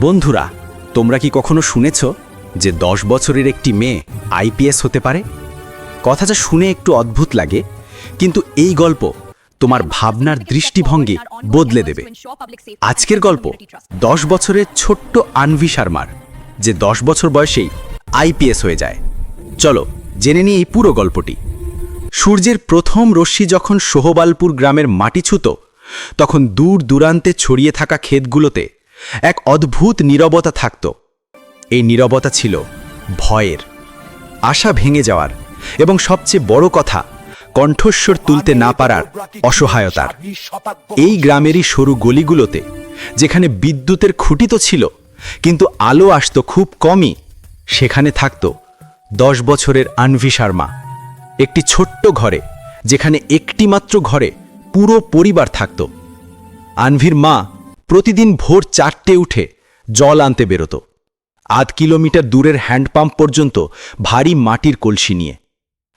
বন্ধুরা, তোমরা কি কখনো শুনেছ যে দশ বছরের একটি মেয়ে আইপিএস হতে পারে? কথাটা শুনে একটু অদ্ভুত লাগে, কিন্তু এই গল্প তোমার ভাবনার দৃষ্টিভঙ্গি বদলে দেবে। আজকের গল্প দশ বছরের ছোট্ট আনভি শর্মার, যে দশ বছর বয়সেই আইপিএস হয়ে যায়। চলো, জেনে নিই এই পুরো গল্পটি। সূর্যের প্রথম রশ্মি যখন সোহবালপুর গ্রামের মাটি ছুত, তখন দূর দূরান্তে ছড়িয়ে থাকা ক্ষেতগুলোতে এক অদ্ভুত নীরবতা থাকত। এই নীরবতা ছিল ভয়ের, আশা ভেঙে যাওয়ার এবং সবচেয়ে বড় কথা, কণ্ঠস্বর তুলতে না পারার অসহায়তার। এই গ্রামেরই সরু গলিগুলোতে, যেখানে বিদ্যুতের খুঁটি তো ছিল, কিন্তু আলো আসতো খুব কমই, সেখানে থাকত দশ বছরের আনভি শর্মা। একটি ছোট্ট ঘরে, যেখানে একটিমাত্র ঘরে পুরো পরিবার থাকত। আনভির মা প্রতিদিন ভোর চারটে উঠে জল আনতে বেরোতো। আধ কিলোমিটার দূরের হ্যান্ডপাম্প পর্যন্ত ভারী মাটির কলসি নিয়ে।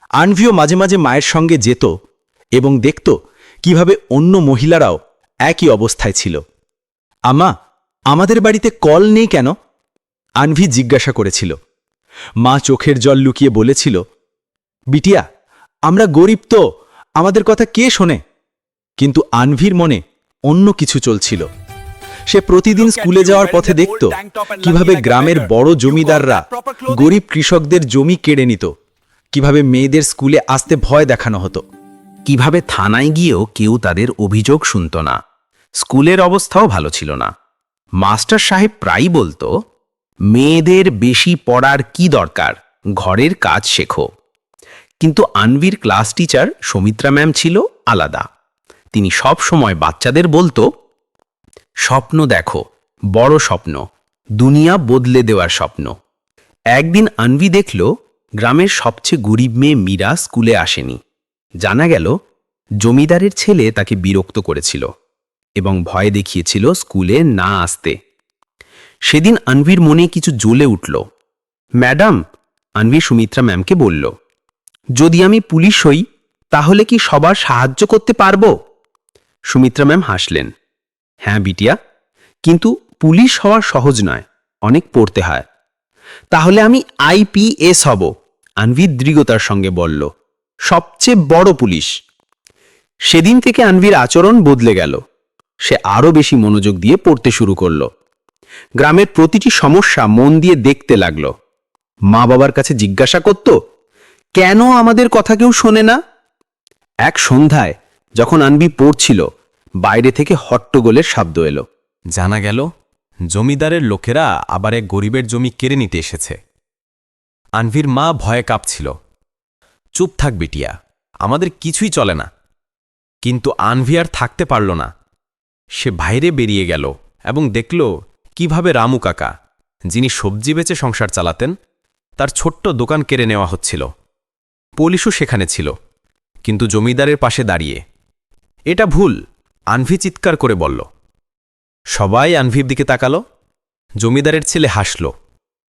আনভিও মাঝে মাঝে মায়ের সঙ্গে যেত এবং দেখত কীভাবে অন্য মহিলারাও একই অবস্থায় ছিল। আমা, আমাদের বাড়িতে কল নেই কেন? আনভি জিজ্ঞাসা করেছিল। মা চোখের জল লুকিয়ে বলেছিল, বিটিয়া, আমরা গরিব তো, আমাদের কথা কে শোনে? কিন্তু আনভির মনে অন্য কিছু চলছিল। সে প্রতিদিন স্কুলে যাওয়ার পথে দেখত কীভাবে গ্রামের বড় জমিদাররা গরিব কৃষকদের জমি কেড়ে নিত। কীভাবে মেয়েদের স্কুলে আসতে ভয় দেখানো হতো। কীভাবে থানায় গিয়েও কেউ তাদের অভিযোগ শুনত না। স্কুলের অবস্থাও ভালো ছিল না। মাস্টার সাহেব প্রায়ই বলতো মেয়েদের বেশি পড়ার কি দরকার? ঘরের কাজ শেখো। কিন্তু আনভির ক্লাস টিচার সৌমিত্রা ম্যাম ছিল আলাদা। তিনি সব সময় বাচ্চাদের বলতো স্বপ্ন দেখো, বড় স্বপ্ন, দুনিয়া বদলে দেওয়ার স্বপ্ন। একদিন আনভি দেখল, গ্রামের সবচেয়ে গরিব মেয়ে মীরা স্কুলে আসেনি। জানা গেল, জমিদারের ছেলে তাকে বিরক্ত করেছিল এবং ভয় দেখিয়েছিল স্কুলে না আসতে। সেদিন আনভির মনে কিছু জ্বলে উঠল। ম্যাডাম, আনভি সুমিত্রা ম্যামকে বলল, যদি আমি পুলিশ হই, তাহলে কি সবার সাহায্য করতে পারব? সুমিত্রা ম্যাম হাসলেন। হ্যাঁ বিটিয়া, কিন্তু পুলিশ হওয়া সহজ নয়, অনেক পড়তে হয়। তাহলে আমি আইপিএস হব আনভি দৃঢ়তার সঙ্গে বলল। সবচেয়ে বড় পুলিশ। সেদিন থেকে আনভির আচরণ বদলে গেল। সে আরও বেশি মনোযোগ দিয়ে পড়তে শুরু করল। গ্রামের প্রতিটি সমস্যা মন দিয়ে দেখতে লাগল। মা বাবার কাছে জিজ্ঞাসা করত, কেন আমাদের কথা কেউ শোনে না? এক সন্ধ্যায়, যখন আনবি পড়ছিল বাইরে থেকে হট্টগোলের শব্দ এলো। জানা গেল, জমিদারের লোকেরা আবার এক গরিবের জমি কেড়ে নিতে এসেছে। আনভির মা ভয়ে কাঁপছিল। চুপ থাক বিটিয়া, আমাদের কিছুই চলে না। কিন্তু আনভি আর থাকতে পারল না। সে বাইরে বেরিয়ে গেল এবং দেখল কীভাবে রামু কাকা, যিনি সবজি বেচে সংসার চালাতেন, তার ছোট্ট দোকান কেড়ে নেওয়া হচ্ছিল। পুলিশও সেখানে ছিল, কিন্তু জমিদারের পাশে দাঁড়িয়ে। এটা ভুল আনভি চিৎকার করে বলল, সবাই আনভির দিকে তাকালো, জমিদারের ছেলে হাসল,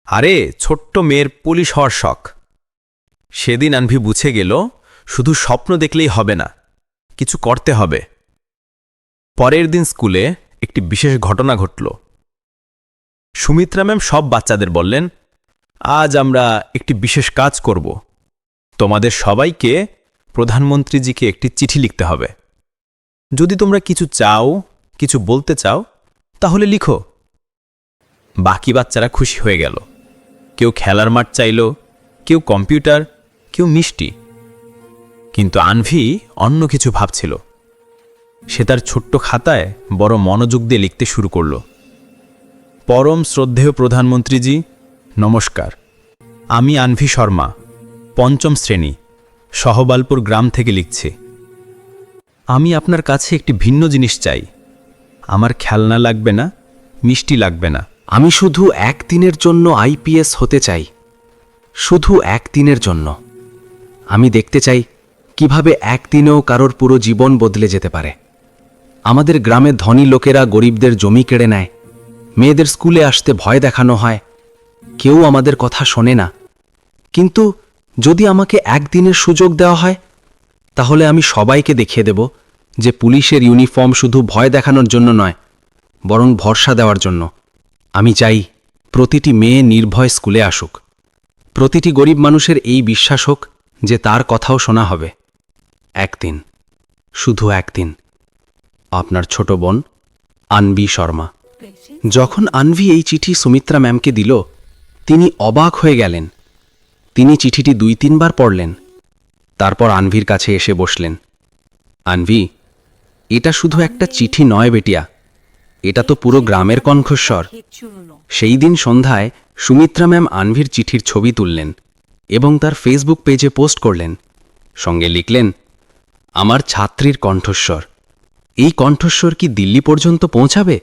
আরে, ছোট্ট মেয়ের পুলিশ হওয়ার শখ। সেদিন আনভি বুঝে গেল, শুধু স্বপ্ন দেখলেই হবে না, কিছু করতে হবে। পরের দিন স্কুলে একটি বিশেষ ঘটনা ঘটল। সুমিত্রা ম্যাম সব বাচ্চাদের বললেন, আজ আমরা একটি বিশেষ কাজ করব। তোমাদের সবাইকে প্রধানমন্ত্রীজিকে একটি চিঠি লিখতে হবে। যদি তোমরা কিছু চাও, কিছু বলতে চাও, তাহলে লিখো। বাকি বাচ্চারা খুশি হয়ে গেল। কেউ খেলার মাঠ চাইল, কেউ কম্পিউটার, কেউ মিষ্টি। কিন্তু আনভি অন্য কিছু ভাবছিল। সে তার ছোট্ট খাতায় বড় মনোযোগ দিয়ে লিখতে শুরু করল। পরম শ্রদ্ধেয় প্রধানমন্ত্রীজি, নমস্কার। আমি আনভি শর্মা, পঞ্চম শ্রেণি, সহবালপুর গ্রাম থেকে লিখছি। আমি আপনার কাছে একটি ভিন্ন জিনিস চাই। আমার খেলনা লাগবে না, মিষ্টি লাগবে না। আমি শুধু একদিনের জন্য আইপিএস হতে চাই। শুধু একদিনের জন্য। আমি দেখতে চাই কীভাবে একদিনেও কারোর পুরো জীবন বদলে যেতে পারে। আমাদের গ্রামে ধনী লোকেরা গরিবদের জমি কেড়ে নেয়। মেয়েদের স্কুলে আসতে ভয় দেখানো হয়। কেউ আমাদের কথা শোনে না। কিন্তু যদি আমাকে একদিনের সুযোগ দেওয়া হয় তাহলে আমি সবাইকে দেখিয়ে দেব যে পুলিশের ইউনিফর্ম শুধু ভয় দেখানোর জন্য নয়, বরং ভরসা দেওয়ার জন্য। আমি চাই প্রতিটি মেয়ে নির্ভয় স্কুলে আসুক। প্রতিটি গরিব মানুষের এই বিশ্বাস হোক যে তার কথাও শোনা হবে। একদিন, শুধু একদিন, আপনার ছোট বোন আনবি শর্মা। যখন আনভি এই চিঠি সুমিত্রা ম্যামকে দিল, তিনি অবাক হয়ে গেলেন। তিনি চিঠিটি দুই তিনবার পড়লেন। তারপর আনভির কাছে এসে বসলেন। আনভি, এটা শুধু একটা চিঠি নয় বেটিয়া। এটা তো পুরো গ্রামের কণ্ঠস্বর। সেই দিন সন্ধ্যায় সুমিত্রা ম্যাম আনভির চিঠির ছবি তুললেন এবং তার ফেসবুক পেজে পোস্ট করলেন। সঙ্গে লিখলেন, আমার ছাত্রীর কণ্ঠস্বর। এই কণ্ঠস্বর কি দিল্লি পর্যন্ত পৌঁছাবে?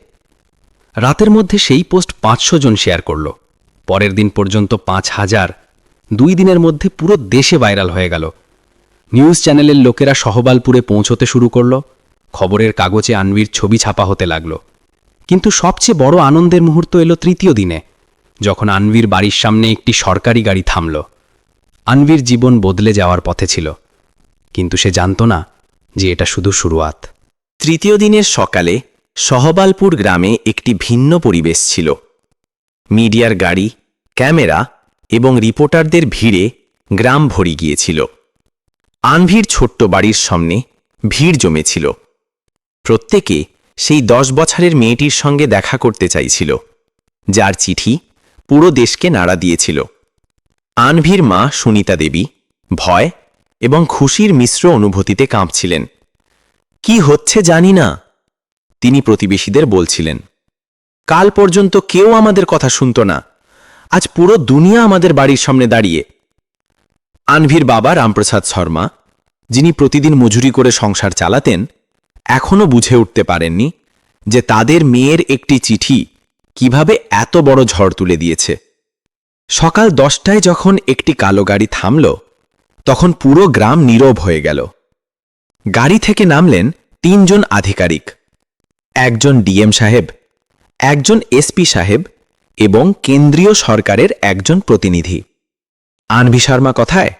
রাতের মধ্যে সেই পোস্ট পাঁচশো জন শেয়ার করল। পরের দিন পর্যন্ত পাঁচ হাজার। দুই দিনের মধ্যে পুরো দেশে ভাইরাল হয়ে গেল। নিউজ চ্যানেলের লোকেরা সহবালপুরে পৌঁছতে শুরু করল। খবরের কাগজে আনভির ছবি ছাপা হতে লাগল। কিন্তু সবচেয়ে বড় আনন্দের মুহূর্ত এলো তৃতীয় দিনে, যখন আনভির বাড়ির সামনে একটি সরকারি গাড়ি থামল। আনভির জীবন বদলে যাওয়ার পথে ছিল, কিন্তু সে জানত না যে এটা শুধু শুরুয়াত। তৃতীয় দিনের সকালে সহবালপুর গ্রামে একটি ভিন্ন পরিবেশ ছিল। মিডিয়ার গাড়ি, ক্যামেরা এবং রিপোর্টারদের ভিড়ে গ্রাম ভরে গিয়েছিল। আনভির ছোট্ট বাড়ির সামনে ভিড় জমেছিল। প্রত্যেকে সেই দশ বছরের মেয়েটির সঙ্গে দেখা করতে চাইছিল, যার চিঠি পুরো দেশকে নাড়া দিয়েছিল। আনভির মা সুনিতা দেবী ভয় এবং খুশির মিশ্র অনুভূতিতে কাঁপছিলেন। কি হচ্ছে জানি না তিনি প্রতিবেশীদের বলছিলেন। কাল পর্যন্ত কেউ আমাদের কথা শুনত না। আজ পুরো দুনিয়া আমাদের বাড়ির সামনে দাঁড়িয়ে আনভির বাবা রামপ্রসাদ শর্মা, যিনি প্রতিদিন মজুরি করে সংসার চালাতেন, এখনও বুঝে উঠতে পারেননি যে তাদের মেয়ের একটি চিঠি কীভাবে এত বড় ঝড় তুলে দিয়েছে। সকাল দশটায় যখন একটি কালো গাড়ি থামল, তখন পুরো গ্রাম নীরব হয়ে গেল। গাড়ি থেকে নামলেন তিনজন আধিকারিক, একজন ডিএম সাহেব, একজন এসপি সাহেব এবং কেন্দ্রীয় সরকারের একজন প্রতিনিধি। আনভি শর্মা কথায়?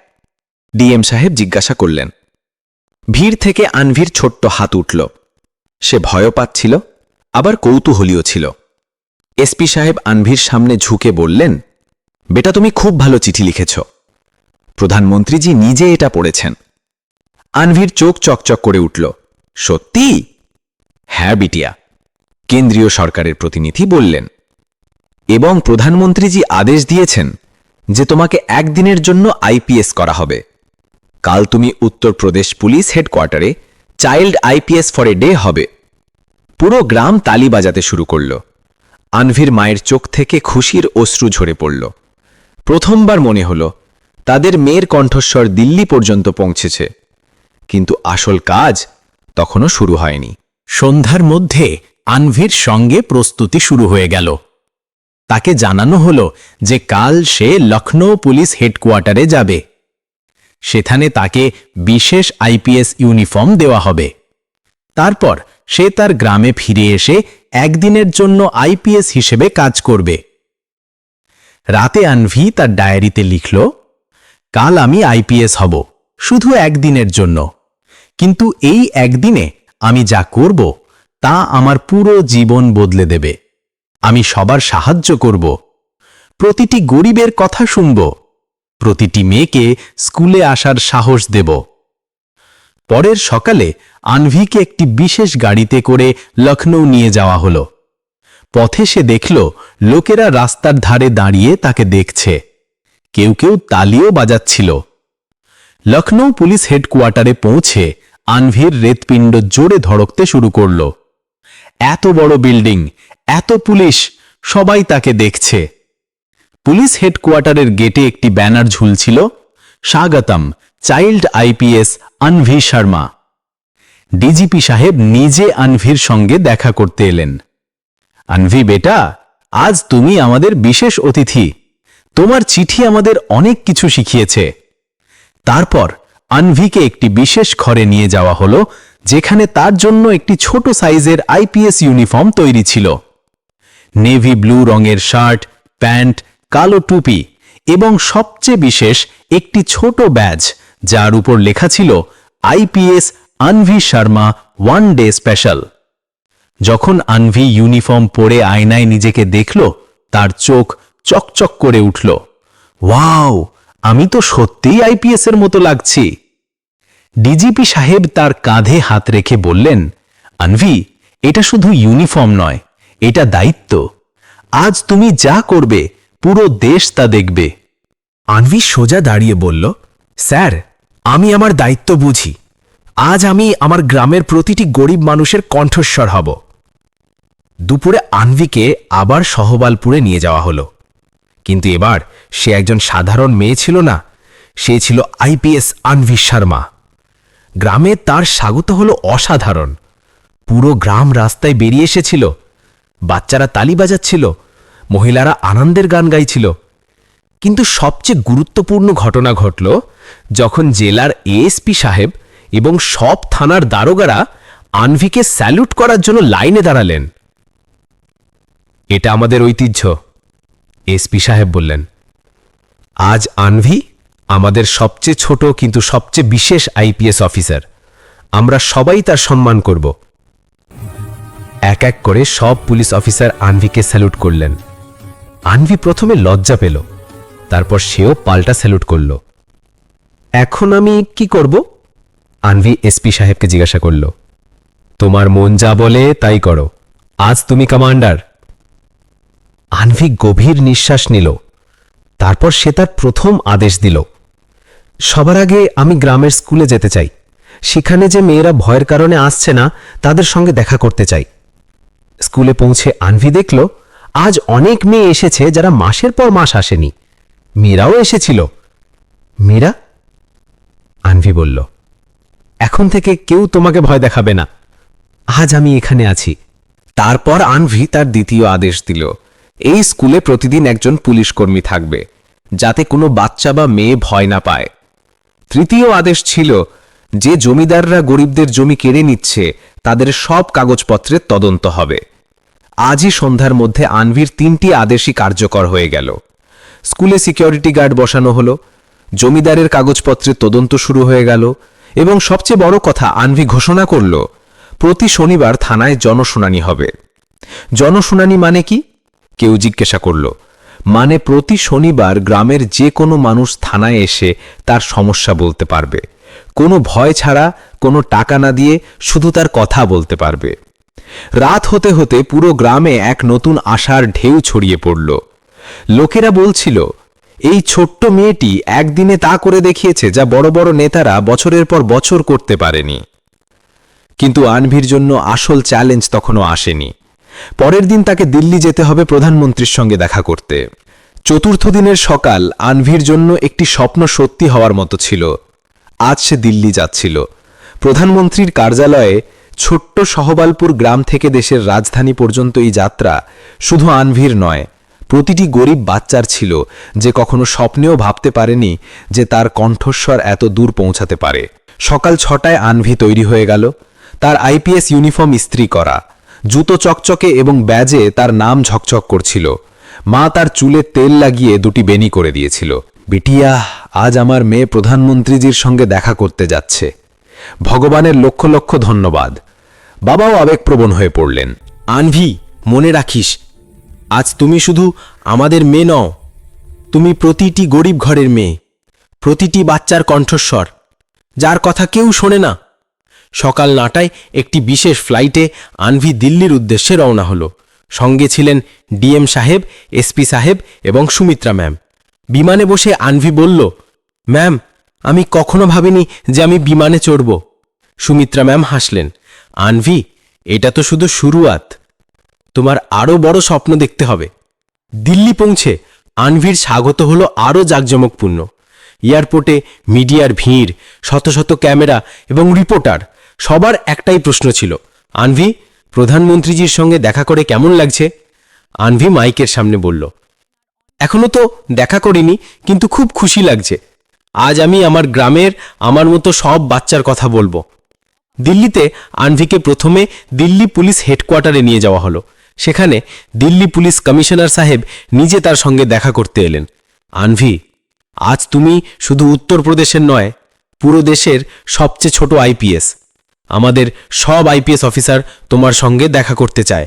ডিএম সাহেব জিজ্ঞাসা করলেন, ভিড় থেকে আনভির ছোট্ট হাত উঠল। সে ভয়ও পাচ্ছিল, আবার কৌতূহলীয় ছিল। এসপি সাহেব আনভির সামনে ঝুঁকে বললেন, বেটা, তুমি খুব ভালো চিঠি লিখেছ। প্রধানমন্ত্রীজি নিজে এটা পড়েছেন। আনভির চোখ চকচক করে উঠল, সত্যি? হ্যাঁ বিটিয়া, কেন্দ্রীয় সরকারের প্রতিনিধি বললেন, এবং প্রধানমন্ত্রীজি আদেশ দিয়েছেন যে তোমাকে একদিনের জন্য আইপিএস করা হবে। কাল তুমি Uttar Pradesh police হেডকোয়ার্টারে child IPS for a day হবে। পুরো গ্রাম তালি বাজাতে শুরু করল। আনভির মায়ের চোখ থেকে খুশির অশ্রু ঝরে পড়ল। প্রথমবার মনে হল, তাদের মেয়ের কণ্ঠস্বর দিল্লি পর্যন্ত পৌঁছেছে। কিন্তু আসল কাজ তখনও শুরু হয়নি। সন্ধ্যার মধ্যে আনভির সঙ্গে প্রস্তুতি শুরু হয়ে গেল। তাকে জানানো হল যে কাল সে লখনৌ পুলিশ হেডকোয়ার্টারে যাবে। সেখানে তাকে বিশেষ আইপিএস ইউনিফর্ম দেওয়া হবে। তারপর সে তার গ্রামে ফিরে এসে একদিনের জন্য আইপিএস হিসেবে কাজ করবে। রাতে আনভি তার ডায়েরিতে লিখল, কাল আমি আইপিএস হব, শুধু একদিনের জন্য। কিন্তু এই একদিনে আমি যা করব, তা আমার পুরো জীবন বদলে দেবে। আমি সবার সাহায্য করব। প্রতিটি গরিবের কথা শুনব। প্রতিটি মেয়েকে স্কুলে আসার সাহস দেব। পরের সকালে আনভিকে একটি বিশেষ গাড়িতে করে লখনৌ নিয়ে যাওয়া হলো। পথে সে দেখল, লোকেরা রাস্তার ধারে দাঁড়িয়ে তাকে দেখছে। কেউ কেউ তালিও বাজাচ্ছিল। লখনৌ পুলিশ হেডকোয়ার্টারে পৌঁছে আনভির রেতপিণ্ড জোরে ধড়কতে শুরু করল। এত বড় বিল্ডিং, এত পুলিশ, সবাই তাকে দেখছে। পুলিশ হেডকোয়ার্টারের গেটে একটি ব্যানার ঝুলছিল, স্বাগতম, child IPS Anvi Sharma. DGP সাহেব নিজে আনভির সঙ্গে দেখা করতে এলেন। আনভি, বেটা, আজ তুমি আমাদের বিশেষ অতিথি। তোমার চিঠি আমাদের অনেক কিছু শিখিয়েছে। তারপর আনভিকে একটি বিশেষ ঘরে নিয়ে যাওয়া হলো, যেখানে তার জন্য একটি ছোট সাইজের আইপিএস ইউনিফর্ম তৈরি ছিল। নেভি ব্লু রঙের শার্ট, প্যান্ট কালো টুপি এবং সবচেয়ে বিশেষ একটি ছোট ব্যাজ, যার উপর লেখা ছিল IPS Anvi Sharma one day special. যখন আনভি ইউনিফর্ম পরে আয়নায় নিজেকে দেখল, তার চোখ চকচক করে উঠল। ওয়াও, আমি তো সত্যিই আইপিএস এর মতো লাগছি। ডিজিপি সাহেব তার কাঁধে হাত রেখে বললেন, আনভি, এটা শুধু ইউনিফর্ম নয়, এটা দায়িত্ব। আজ তুমি যা করবে পুরো দেশ তা দেখবে। আনভি সোজা দাঁড়িয়ে বলল, স্যার, আমি আমার দায়িত্ব বুঝি। আজ আমি আমার গ্রামের প্রতিটি গরিব মানুষের কণ্ঠস্বর হব। দুপুরে আনভিকে আবার সহবালপুরে নিয়ে যাওয়া হলো। কিন্তু এবার সে একজন সাধারণ মেয়ে ছিল না, সে ছিল আইপিএস আনভি শর্মা। গ্রামে তার স্বাগত হলো অসাধারণ। পুরো গ্রাম রাস্তায় বেরিয়ে এসেছিল। বাচ্চারা তালি বাজাচ্ছিল মহিলারা আনন্দের গান গাইছিল। কিন্তু সবচেয়ে গুরুত্বপূর্ণ ঘটনা ঘটল যখন জেলার এএসপি সাহেব এবং সব থানার দারোগারা আনভিকে স্যালুট করার জন্য লাইনে দাঁড়ালেন। এটা আমাদের ঐতিহ্য, এসপি সাহেব বললেন। আজ আনভি আমাদের সবচেয়ে ছোট কিন্তু সবচেয়ে বিশেষ আইপিএস অফিসার। আমরা সবাই তার সম্মান করব। এক এক করে সব পুলিশ অফিসার আনভিকে স্যালুট করলেন। আনভি প্রথমে লজ্জা পেল। তারপর সেও পাল্টা স্যালুট করল। এখন আমি কি করব? আনভি এসপি সাহেবকে জিজ্ঞাসা করল। তোমার মন যা বলে তাই করো। আজ তুমি কমান্ডার। আনভি গভীর নিঃশ্বাস নিল। তারপর সে তার প্রথম আদেশ দিল। সবার আগে আমি গ্রামের স্কুলে যেতে চাই। সেখানে যে মেয়েরা ভয়ের কারণে আসছে না, তাদের সঙ্গে দেখা করতে চাই। স্কুলে পৌঁছে আনভি দেখল আজ অনেক মেয়ে এসেছে যারা মাসের পর মাস আসেনি। মেয়েরাও এসেছিল। মেয়েরা? আনভি বলল, এখন থেকে কেউ তোমাকে ভয় দেখাবে না। আজ আমি এখানে আছি। তারপর আনভি তার দ্বিতীয় আদেশ দিল, এই স্কুলে প্রতিদিন একজন পুলিশ কর্মী থাকবে, যাতে কোনো বাচ্চা বা মেয়ে ভয় না পায়। তৃতীয় আদেশ ছিল, যে জমিদাররা গরিবদের জমি কেড়ে নিচ্ছে, তাদের সব কাগজপত্রের তদন্ত হবে। আজই সন্ধ্যার মধ্যে আনভির তিনটি আদেশই কার্যকর হয়ে গেল। স্কুলে সিকিউরিটি গার্ড বসানো হলো, জমিদারের কাগজপত্রের তদন্ত শুরু হয়ে গেল, এবং সবচেয়ে বড় কথা আনভি ঘোষণা করল, প্রতি শনিবার থানায় জনশুনানি হবে। জনশুনানি মানে কি? কেউ জিজ্ঞাসা করল মানে প্রতি শনিবার গ্রামের যে কোনো মানুষ থানায় এসে তার সমস্যা বলতে পারবে। কোনো ভয় ছাড়া, কোনো টাকা না দিয়ে শুধু তার কথা বলতে পারবে। রাত হতে হতে পুরো গ্রামে এক নতুন আশার ঢেউ ছড়িয়ে পড়ল। লোকেরা বলছিল, এই ছোট্ট মেয়েটি একদিনে তা করে দেখিয়েছে যা বড় বড় নেতারা বছরের পর বছর করতে পারেনি। কিন্তু আনভির জন্য আসল চ্যালেঞ্জ তখনও আসেনি। পরের দিন তাকে দিল্লি যেতে হবে প্রধানমন্ত্রীর সঙ্গে দেখা করতে। চতুর্থ দিনের সকাল আনভির জন্য একটি স্বপ্ন সত্যি হওয়ার মতো ছিল। আজ সে দিল্লি যাচ্ছিল। প্রধানমন্ত্রীর কার্যালয়ে ছোট্ট সহবালপুর গ্রাম থেকে দেশের রাজধানী পর্যন্ত এই যাত্রা শুধু আনভির নয়, প্রতিটি গরিব বাচ্চার ছিল যে কখনো স্বপ্নেও ভাবতে পারেনি যে তার কণ্ঠস্বর এত দূর পৌঁছাতে পারে। সকাল ছটায় আনভি তৈরি হয়ে গেল, তার আইপিএস ইউনিফর্ম ইস্ত্রি করা, জুতো চকচকে এবং ব্যাজে তার নাম ঝকঝক করছিল। মা তার চুলে তেল লাগিয়ে দুটি বেনি করে দিয়েছিল। বিটিয়া, আজ আমার মেয়ে প্রধানমন্ত্রীজির সঙ্গে দেখা করতে যাচ্ছে। ভগবানের লক্ষ লক্ষ ধন্যবাদ। বাবাও আবেগপ্রবণ হয়ে পড়লেন। আনভি, মনে রাখিস, আজ তুমি শুধু আমাদের মেয়ে নও, তুমি প্রতিটি গরিব ঘরের মেয়ে, প্রতিটি বাচ্চার কণ্ঠস্বর, যার কথা কেউ শোনে না। সকাল নটায় একটি বিশেষ ফ্লাইটে আনভি দিল্লির উদ্দেশ্যে রওনা হলো। সঙ্গে ছিলেন ডিএম সাহেব, এসপি সাহেব এবং সুমিত্রা ম্যাম। বিমানে বসে আনভি বলল, ম্যাম আমি কখনো ভাবিনি যে আমি বিমানে চড়ব। সুমিত্রা ম্যাম হাসলেন। আনভি, এটা তো শুধু শুরুয়াত। তোমার আরও বড় স্বপ্ন দেখতে হবে। দিল্লি পৌঁছে আনভির স্বাগত হলো আরও জাঁকজমকপূর্ণ। এয়ারপোর্টে মিডিয়ার ভিড়, শত শত ক্যামেরা এবং রিপোর্টার, সবার একটাই প্রশ্ন ছিল, আনভি, প্রধানমন্ত্রীজির সঙ্গে দেখা করে কেমন লাগছে? আনভি মাইকের সামনে বলল, এখনও তো দেখা করিনি, কিন্তু খুব খুশি লাগছে। আজ আমি আমার গ্রামের আমার মতো সব বাচ্চার কথা বলব। দিল্লিতে আনভিকে প্রথমে দিল্লি পুলিশ হেডকোয়ার্টারে নিয়ে যাওয়া হলো। সেখানে দিল্লি পুলিশ কমিশনার সাহেব নিজে তার সঙ্গে দেখা করতে এলেন। আনভি, আজ তুমি শুধু উত্তরপ্রদেশের নয়, পুরো দেশের সবচেয়ে ছোট আইপিএস। আমাদের সব আইপিএস অফিসার তোমার সঙ্গে দেখা করতে চায়।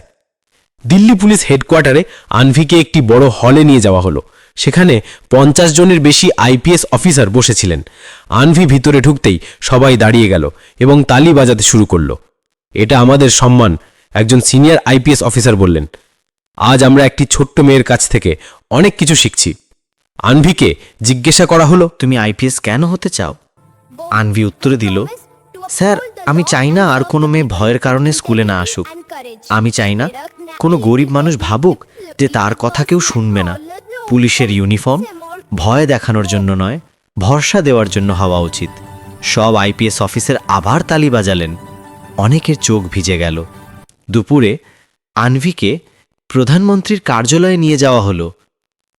দিল্লি পুলিশ হেডকোয়ার্টারে আনভিকে একটি বড় হলে নিয়ে যাওয়া হলো। সেখানে পঞ্চাশ জনের বেশি আইপিএস অফিসার বসেছিলেন। আনভি ভিতরে ঢুকতেই সবাই দাঁড়িয়ে গেল এবং তালি বাজাতে শুরু করল। এটা আমাদের সম্মান, একজন সিনিয়র আইপিএস অফিসার বললেন। আজ আমরা একটি ছোট্ট মেয়ের কাছ থেকে অনেক কিছু শিখছি। আনভিকে জিজ্ঞাসা করা হলো, তুমি আইপিএস কেন হতে চাও? আনভি উত্তরে দিল, স্যার, আমি চাই না আর কোনো মেয়ে ভয়ের কারণে স্কুলে না আসুক। আমি চাই না কোনো গরিব মানুষ ভাবুক যে তার কথা কেউ শুনবে না। পুলিশের ইউনিফর্ম ভয় দেখানোর জন্য নয়, ভরসা দেওয়ার জন্য হওয়া উচিত। সব আইপিএস অফিসের আবার তালি বাজালেন। অনেকের চোখ ভিজে গেল। দুপুরে আনভিকে প্রধানমন্ত্রীর কার্যালয়ে নিয়ে যাওয়া হলো।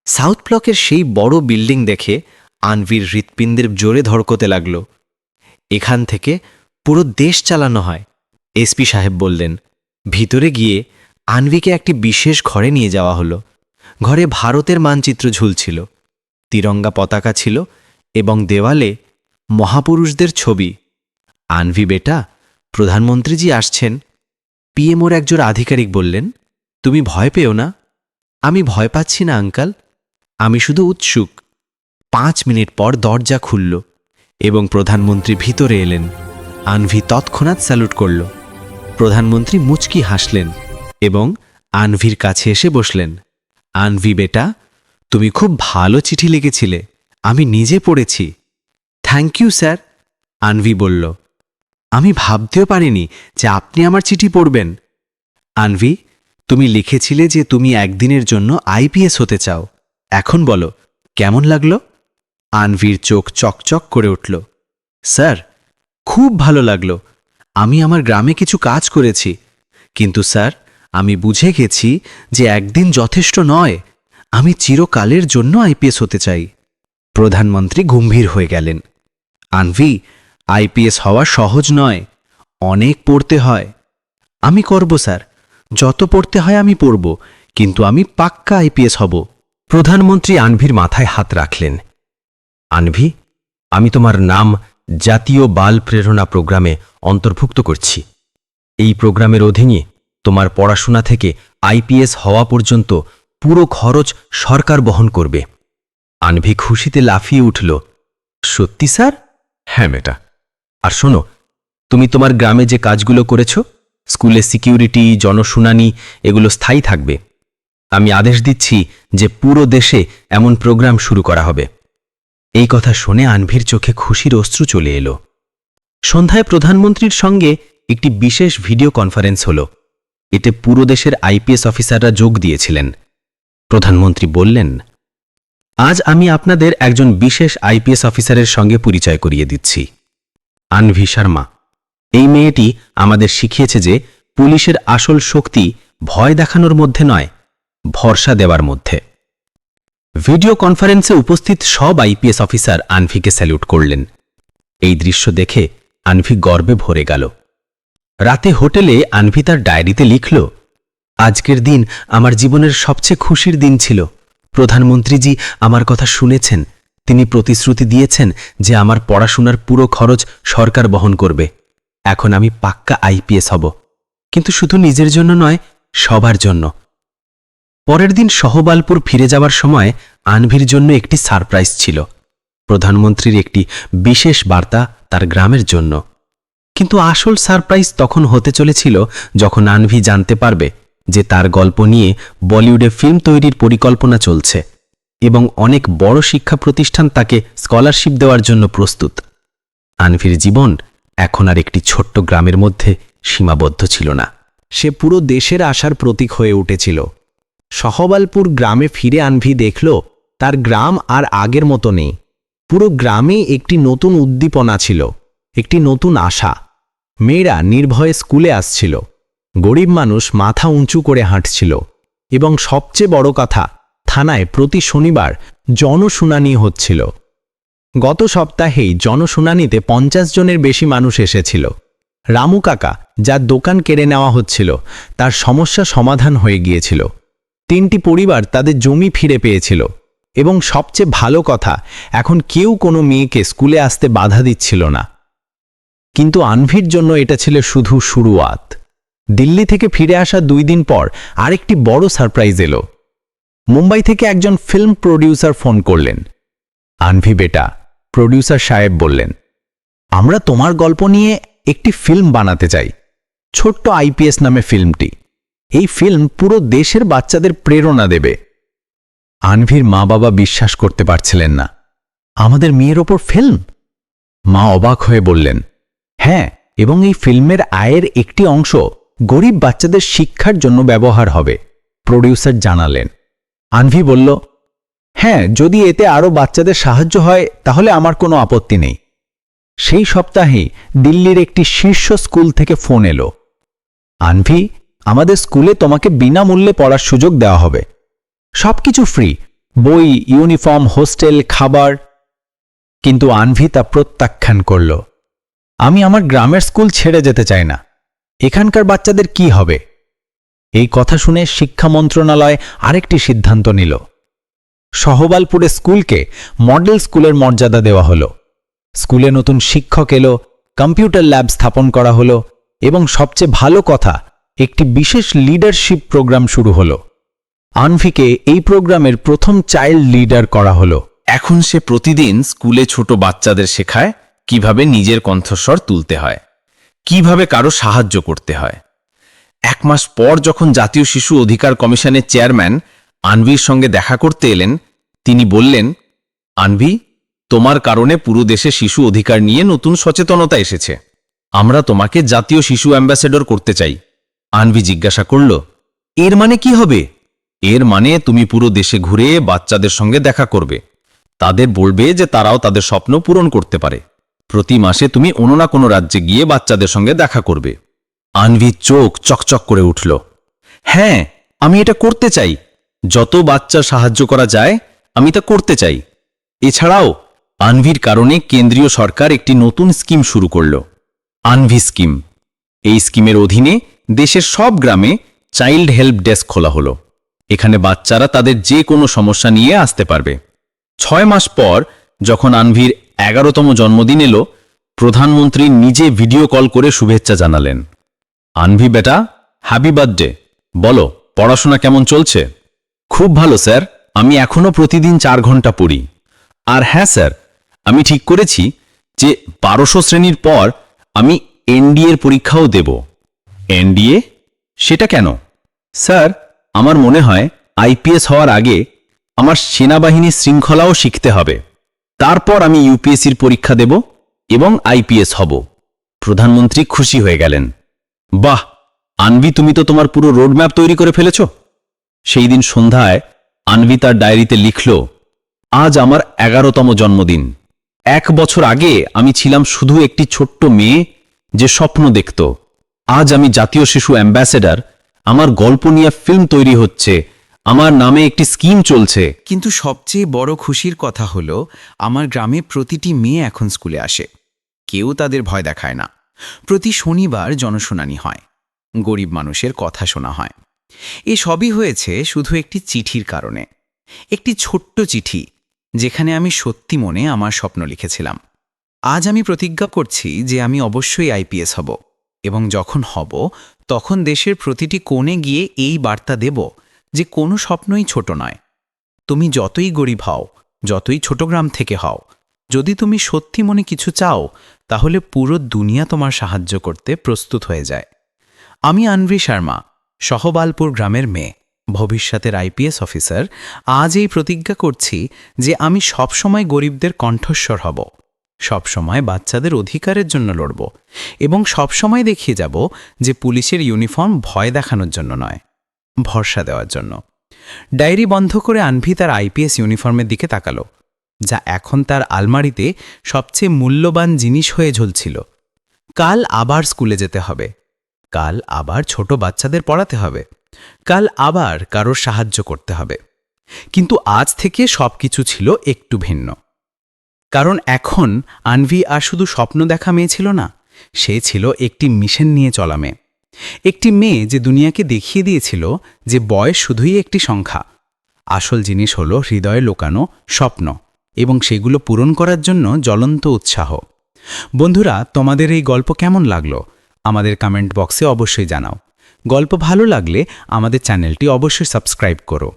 সাউথ ব্লকের সেই বড় বিল্ডিং দেখে আনভির হৃৎপিণ্ডের জোরে ধড়কতে লাগল। এখান থেকে পুরো দেশ চালানো হয়, এসপি সাহেব বললেন। ভিতরে গিয়ে আনভিকে একটি বিশেষ ঘরে নিয়ে যাওয়া হলো। ঘরে ভারতের মানচিত্র ঝুলছিল। তিরঙ্গা পতাকা ছিল এবং দেওয়ালে মহাপুরুষদের ছবি। আনভি বেটা, প্রধানমন্ত্রীজি আসছেন। পিএমওর একজন আধিকারিক বললেন, তুমি ভয় পেও না। আমি ভয় পাচ্ছি না, আঙ্কাল। আমি শুধু উৎসুক। পাঁচ মিনিট পর দরজা খুলল এবং প্রধানমন্ত্রী ভিতরে এলেন। আনভি তৎক্ষণাৎ স্যালুট করল। প্রধানমন্ত্রী মুচকি হাসলেন এবং আনভির কাছে এসে বসলেন। আনভি বেটা, তুমি খুব ভালো চিঠি লিখেছিলে, আমি নিজে পড়েছি। থ্যাংক ইউ স্যার আনভি বলল। আমি ভাবতেও পারিনি যে আপনি আমার চিঠি পড়বেন। আনভি, তুমি লিখেছিলে যে তুমি একদিনের জন্য আইপিএস হতে চাও। এখন বলো, কেমন লাগল? আনভির চোখ চকচক করে উঠল। স্যার, খুব ভালো লাগল। আমি আমার গ্রামে কিছু কাজ করেছি। কিন্তু স্যার আমি বুঝে গেছি যে একদিন যথেষ্ট নয়, আমি চিরকালের জন্য আইপিএস হতে চাই। প্রধানমন্ত্রী গম্ভীর হয়ে গেলেন। আনভি, আইপিএস হওয়া সহজ নয়, অনেক পড়তে হয়। আমি করব, স্যার। যত পড়তে হয় আমি পড়ব, কিন্তু আমি পাক্কা আইপিএস হব। প্রধানমন্ত্রী আনভির মাথায় হাত রাখলেন। আনভি, আমি তোমার নাম জাতীয় বাল প্রেরণা প্রোগ্রামে অন্তর্ভুক্ত করছি। এই প্রোগ্রামের অধীনে তোমার পড়াশোনা থেকে আইপিএস হওয়া পর্যন্ত পুরো খরচ সরকার বহন করবে। আনভি খুশিতে লাফিয়ে উঠল, সত্যি স্যার? হ্যাঁ মেটা আর শোনো, তুমি তোমার গ্রামে যে কাজগুলো করেছ, স্কুলে সিকিউরিটি, জনশুনানি, এগুলো স্থায়ী থাকবে। আমি আদেশ দিচ্ছি যে পুরো দেশে এমন প্রোগ্রাম শুরু করা হবে। এই কথা শুনে আনভির চোখে খুশির অশ্রু চলে এলো। সন্ধ্যায় প্রধানমন্ত্রীর সঙ্গে একটি বিশেষ ভিডিও কনফারেন্স হল। এতে পুরো দেশের আইপিএস অফিসাররা যোগ দিয়েছিলেন। প্রধানমন্ত্রী বললেন, আজ আমি আপনাদের একজন বিশেষ আইপিএস অফিসারের সঙ্গে পরিচয় করিয়ে দিচ্ছি। আনভি শর্মা, এই মেয়েটি আমাদের শিখিয়েছে যে পুলিশের আসল শক্তি ভয় দেখানোর মধ্যে নয়, ভরসা দেওয়ার মধ্যে। ভিডিও কনফারেন্সে উপস্থিত সব আইপিএস অফিসার আনভিকে স্যালুট করলেন। এই দৃশ্য দেখে আনভি গর্বে ভরে গেল। রাতে হোটেলে আনভি তার ডায়েরিতে লিখল, আজকের দিন আমার জীবনের সবচেয়ে খুশির দিন ছিল। প্রধানমন্ত্রীজি আমার কথা শুনেছেন। তিনি প্রতিশ্রুতি দিয়েছেন যে আমার পড়াশোনার পুরো খরচ সরকার বহন করবে। এখন আমি পাক্কা আইপিএস হব। কিন্তু শুধু নিজের জন্য নয়, সবার জন্য। পরের দিন সহবালপুর ফিরে যাওয়ার সময় আনভির জন্য একটি সারপ্রাইজ ছিল। প্রধানমন্ত্রীর একটি বিশেষ বার্তা তার গ্রামের জন্য। কিন্তু আসল সারপ্রাইজ তখন হতে চলেছিল যখন আনভি জানতে পারবে যে তার গল্প নিয়ে বলিউডে ফিল্ম তৈরির পরিকল্পনা চলছে এবং অনেক বড় শিক্ষা প্রতিষ্ঠান তাকে স্কলারশিপ দেওয়ার জন্য প্রস্তুত। আনভির জীবন এখন আর একটি ছোট্ট গ্রামের মধ্যে সীমাবদ্ধ ছিল না। সে পুরো দেশের আশার প্রতীক হয়ে উঠেছিল। সহবালপুর গ্রামে ফিরে আনভি দেখল, তার গ্রাম আর আগের মতো নেই। পুরো গ্রামে একটি নতুন উদ্দীপনা ছিল, একটি নতুন আশা। মেয়েরা নির্ভয়ে স্কুলে আসছিল। গরিব মানুষ মাথা উঁচু করে হাঁটছিল এবং সবচেয়ে বড় কথা, থানায় প্রতি শনিবার জনশুনানি হচ্ছিল। গত সপ্তাহেই জনশুনানিতে পঞ্চাশ জনের বেশি মানুষ এসেছিল। রামু কাকা, যার দোকান কেড়ে নেওয়া হচ্ছিল, তার সমস্যা সমাধান হয়ে গিয়েছিল। তিনটি পরিবার তাদের জমি ফিরে পেয়েছিল এবং সবচেয়ে ভালো কথা, এখন কেউ কোনো মেয়েকে স্কুলে আসতে বাধা দিচ্ছিল না। কিন্তু আনভির জন্য এটা ছিল শুধু শুরুয়াত। দিল্লি থেকে ফিরে আসা দুই দিন পর আরেকটি বড় সারপ্রাইজ এলো। মুম্বাই থেকে একজন ফিল্ম প্রডিউসার ফোন করলেন। আনভি বেটা, প্রডিউসার সাহেব বললেন, আমরা তোমার গল্প নিয়ে একটি ফিল্ম বানাতে চাই, ছোট্ট আইপিএস নামে ফিল্মটি। এই ফিল্ম পুরো দেশের বাচ্চাদের প্রেরণা দেবে। আনভির মা বাবা বিশ্বাস করতে পারছিলেন না। আমাদের মেয়ের ওপর ফিল্ম? মা অবাক হয়ে বললেন হ্যাঁ এবং এই ফিল্মের আয়ের একটি অংশ গরিব বাচ্চাদের শিক্ষার জন্য ব্যবহার হবে, প্রডিউসার জানালেন। আনভি বলল হ্যাঁ যদি এতে আরও বাচ্চাদের সাহায্য হয়, তাহলে আমার কোনো আপত্তি নেই। সেই সপ্তাহেই দিল্লির একটি শীর্ষ স্কুল থেকে ফোন এলো। আনভি, আমাদের স্কুলে তোমাকে বিনামূল্যে পড়ার সুযোগ দেওয়া হবে। সবকিছু ফ্রি, বই, ইউনিফর্ম, হোস্টেল, খাবার। কিন্তু আনভি তা প্রত্যাখ্যান করল। আমি আমার গ্রামের স্কুল ছেড়ে যেতে চাই না। এখানকার বাচ্চাদের কি হবে? এই কথা শুনে শিক্ষা মন্ত্রণালয় আরেকটি সিদ্ধান্ত নিল। সহবালপুরে স্কুলকে মডেল স্কুলের মর্যাদা দেওয়া হলো। স্কুলে নতুন শিক্ষক এলো, কম্পিউটার ল্যাব স্থাপন করা হলো এবং সবচেয়ে ভালো কথা, একটি বিশেষ লিডারশিপ প্রোগ্রাম শুরু হলো। আনভিকে এই প্রোগ্রামের প্রথম চাইল্ড লিডার করা হলো। এখন সে প্রতিদিন স্কুলে ছোট বাচ্চাদের শেখায় কীভাবে নিজের কণ্ঠস্বর তুলতে হয়? কীভাবে কারও সাহায্য করতে হয়? এক মাস পর যখন জাতীয় শিশু অধিকার কমিশনের চেয়ারম্যান আনভির সঙ্গে দেখা করতে এলেন, তিনি বললেন, আনভি, তোমার কারণে পুরো দেশে শিশু অধিকার নিয়ে নতুন সচেতনতা এসেছে। আমরা তোমাকে জাতীয় শিশু অ্যাম্বাসেডর করতে চাই। আনভি জিজ্ঞাসা করল, এর মানে কি হবে? এর মানে তুমি পুরো দেশে ঘুরে বাচ্চাদের সঙ্গে দেখা করবে। তাদের বলবে যে তারাও তাদের স্বপ্ন পূরণ করতে পারে। প্রতি মাসে তুমি অন্য না কোনো রাজ্যে গিয়ে বাচ্চাদের সঙ্গে দেখা করবে। আনভি চোখ চকচক করে উঠল। হ্যাঁ আমি এটা করতে চাই। যত বাচ্চা সাহায্য করা যায়, আমি তা করতে চাই। এছাড়াও, আনভির কারণে কেন্দ্রীয় সরকার একটি নতুন স্কিম শুরু করল। আনভি স্কিম। এই স্কিমের অধীনে দেশের সব গ্রামে চাইল্ড হেল্প ডেস্ক খোলা হলো। এখানে বাচ্চারা তাদের যে কোনো সমস্যা নিয়ে আসতে পারবে। ছয় মাস পর, যখন আনভির এগারোতম জন্মদিন এলো, প্রধানমন্ত্রী নিজে ভিডিও কল করে শুভেচ্ছা জানালেন। আনভি বেটা, হ্যাপি বার্থডে। বলো, পড়াশোনা কেমন চলছে? খুব ভালো, স্যার। আমি এখনও প্রতিদিন চার ঘণ্টা পড়ি। আর হ্যাঁ স্যার, আমি ঠিক করেছি যে বারোশো শ্রেণির পর আমি এনডিএর পরীক্ষাও দেব। এনডিএ? সেটা কেন? স্যার, আমার মনে হয় আইপিএস হওয়ার আগে আমার সেনাবাহিনীর শৃঙ্খলাও শিখতে হবে। তারপর আমি ইউপিএসসির পরীক্ষা দেব এবং আইপিএস হব। প্রধানমন্ত্রী খুশি হয়ে গেলেন। বাহ আনভি তুমি তো তোমার পুরো রোডম্যাপ তৈরি করে ফেলেছ। সেই দিন সন্ধ্যায় আনভি তার ডায়েরিতে লিখল, আজ আমার এগারোতম জন্মদিন। এক বছর আগে আমি ছিলাম শুধু একটি ছোট্ট মেয়ে যে স্বপ্ন দেখত। আজ আমি জাতীয় শিশু অ্যাম্বাসেডার। আমার গল্প নিয়ে ফিল্ম তৈরি হচ্ছে। আমার নামে একটি স্কিম চলছে। কিন্তু সবচেয়ে বড় খুশির কথা হলো, আমার গ্রামে প্রতিটি মেয়ে এখন স্কুলে আসে। কেউ তাদের ভয় দেখায় না। প্রতি শনিবার জনশুনানি হয়। গরিব মানুষের কথা শোনা হয়। এ সবই হয়েছে শুধু একটি চিঠির কারণে। একটি ছোট্ট চিঠি, যেখানে আমি সত্যি মনে আমার স্বপ্ন লিখেছিলাম। আজ আমি প্রতিজ্ঞা করছি যে আমি অবশ্যই আইপিএস হব এবং যখন হব, তখন দেশের প্রতিটি কোণে গিয়ে এই বার্তা দেব। যে কোনো স্বপ্নই ছোট নয়। তুমি যতই গরিব হও, যতই ছোট গ্রাম থেকে হও, যদি তুমি সত্যি মনে কিছু চাও, তাহলে পুরো দুনিয়া তোমার সাহায্য করতে প্রস্তুত হয়ে যায়। আমি আনভি শর্মা সহবালপুর গ্রামের মেয়ে, ভবিষ্যতের আইপিএস অফিসার, আজ এই প্রতিজ্ঞা করছি যে আমি সবসময় গরিবদের কণ্ঠস্বর হব, সবসময় বাচ্চাদের অধিকারের জন্য লড়ব এবং সবসময় দেখিয়ে যাব যে পুলিশের ইউনিফর্ম ভয় দেখানোর জন্য নয়। ভরসা দেওয়ার জন্য। ডায়েরি বন্ধ করে আনভি তার আইপিএস ইউনিফর্মের দিকে তাকালো, যা এখন তার আলমারিতে সবচেয়ে মূল্যবান জিনিস হয়ে ঝুলছিল। কাল আবার স্কুলে যেতে হবে। কাল আবার ছোট বাচ্চাদের পড়াতে হবে। কাল আবার কারোর সাহায্য করতে হবে। কিন্তু আজ থেকে সবকিছু ছিল একটু ভিন্ন। কারণ এখন আনভি আর শুধু স্বপ্ন দেখা মেয়ে ছিল না, সে ছিল একটি মিশন নিয়ে চলা মেয়ে। একটি মেয়ে যে দুনিয়াকে দেখিয়ে দিয়েছিল যে বয়স শুধুই একটি সংখ্যা। আসল জিনিস হল হৃদয়ে লোকানো স্বপ্ন এবং সেগুলো পূরণ করার জন্য জ্বলন্ত উৎসাহ। বন্ধুরা, তোমাদের এই গল্প কেমন লাগল? আমাদের কমেন্ট বক্সে অবশ্যই জানাও। গল্প ভালো লাগলে আমাদের চ্যানেলটি অবশ্যই সাবস্ক্রাইব করো।